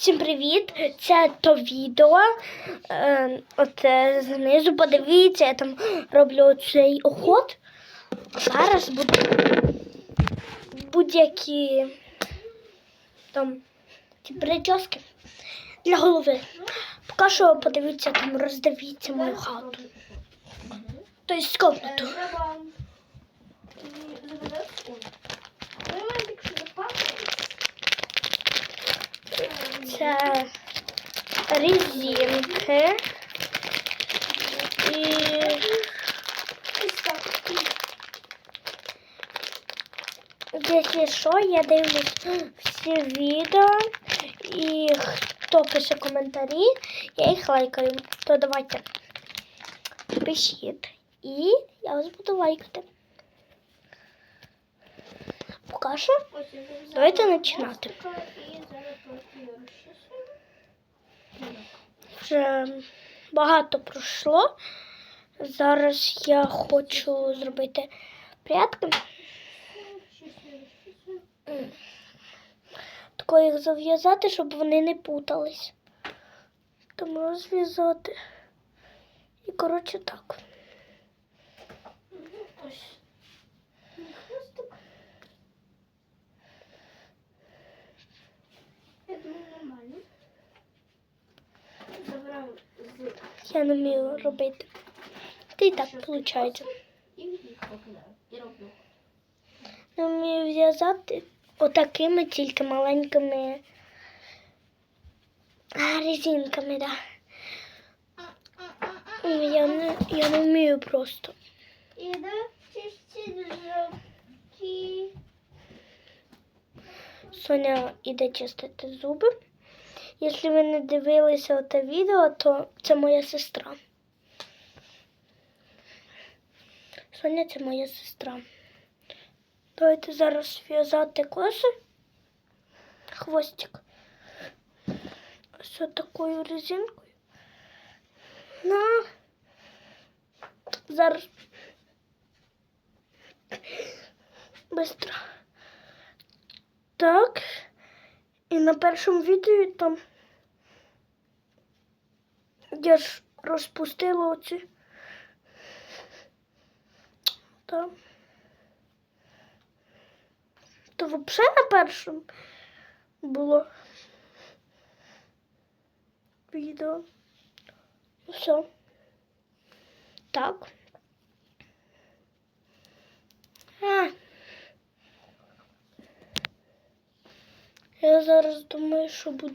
Всім привіт! Це то відео. Е, от знизу подивіться, я там роблю цей охот. Зараз будь-які там ті прически для голови. Поки що подивіться, там роздивіться мою хату. Тобто комнату. Це резинки. І. Якщо що, я дивлюсь всі відео і хто пише коментарі, я їх лайкаю. То давайте пишіть. І я вас буду лайкати. Взяла Давайте починати. пластика І зараз просто його розчесую. Вже багато пройшло. Зараз я хочу зробити прятки. Щось. Тако їх зав'язати, щоб вони не путались. Там розв'язати. І коротше так. Ось. Мій хвостик. Я думаю, нормально. Забираю з Я не вмію робити. Та й так виходить. і. І. Не вмію в'язати отакими тільки маленькими резинками, да. Я не, я не вмію просто. І. Соня іде чистити зуби. Якщо ви не дивилися те відео, то це моя сестра. Соня це моя сестра. Давайте зараз в'язати коси. Хвостик. Ось такою резинкою. На. Зараз. Быстро. Так. І на першому відео там я ж розпустила оці. Там. То взагалі на першому було відео. Все. Так. А. Я зараз думаю, що буду